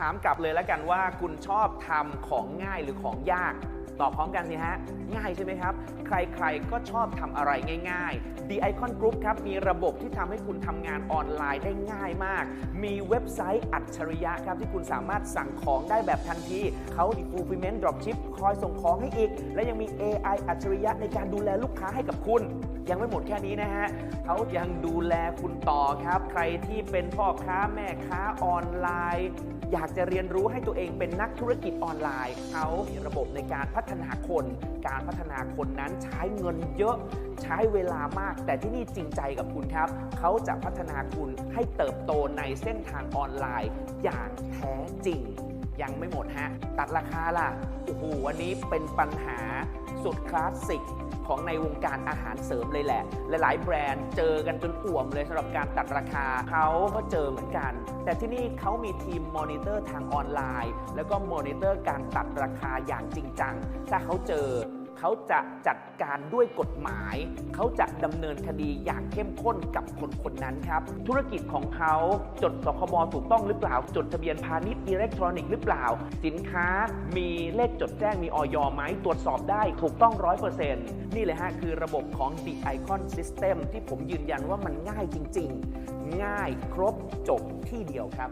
ถามกลับเลยแล้วกันว่าคุณชอบทำของง่ายหรือของยาก ตอบพร้อมกันสิฮะ ง่ายใช่ไหมครับ ใครๆก็ชอบทำอะไรง่ายๆ The Icon Group ครับ มีระบบที่ทำให้คุณทำงานออนไลน์ได้ง่ายมาก มีเว็บไซต์อัจฉริยะครับ ที่คุณสามารถสั่งของได้แบบทันที เขามี fulfillment dropship คอยส่งของให้อีก และยังมี AI อัจฉริยะในการดูแลลูกค้าให้กับคุณยังไม่หมดแค่นี้นะฮะ เขายังดูแลคุณต่อครับ ใครที่เป็นพ่อค้าแม่ค้าออนไลน์ อยากากจะเรียนรู้ให้ตัวเองเป็นนักธุรกิจออนไลน์เขามีระบบในการพัฒนาคน การพัฒนาคนนั้นใช้เงินเยอะ ใช้เวลามาก แต่ที่นี่จริงใจกับคุณครับ เขาจะพัฒนาคุณให้เติบโตในเส้นทางออนไลน์อย่างแท้จริง ยังไม่หมดฮะ ตัดราคาล่ะ โอ้โหวันนี้เป็นปัญหาสุดคลาสสิกของในวงการอาหารเสริมเลยแหละ หลายๆแบรนด์เจอกันจนอ่วมเลยสำหรับการตัดราคาเขาก็เจอเหมือนกัน แต่ที่นี่เขามีทีมมอนิเตอร์ทางออนไลน์ แล้วก็มอนิเตอร์การตัดราคาอย่างจริงจัง ถ้าเขาเจอ เขาจะจัดการด้วยกฎหมาย เขาจะดำเนินคดีอย่างเข้มข้นกับคนคนนั้นครับ ธุรกิจของเขาจดสคบถูกต้องหรือเปล่า จดทะเบียนพาณิชย์อิเล็กทรอนิกส์หรือเปล่า สินค้ามีเลขจดแจ้งมีออยไหมตรวจสอบได้ถูกต้อง 100%นี่เลยฮะคือระบบของ The Icon System ที่ผมยืนยันว่ามันง่ายจริง ๆ ง่ายครบจบที่เดียวครับ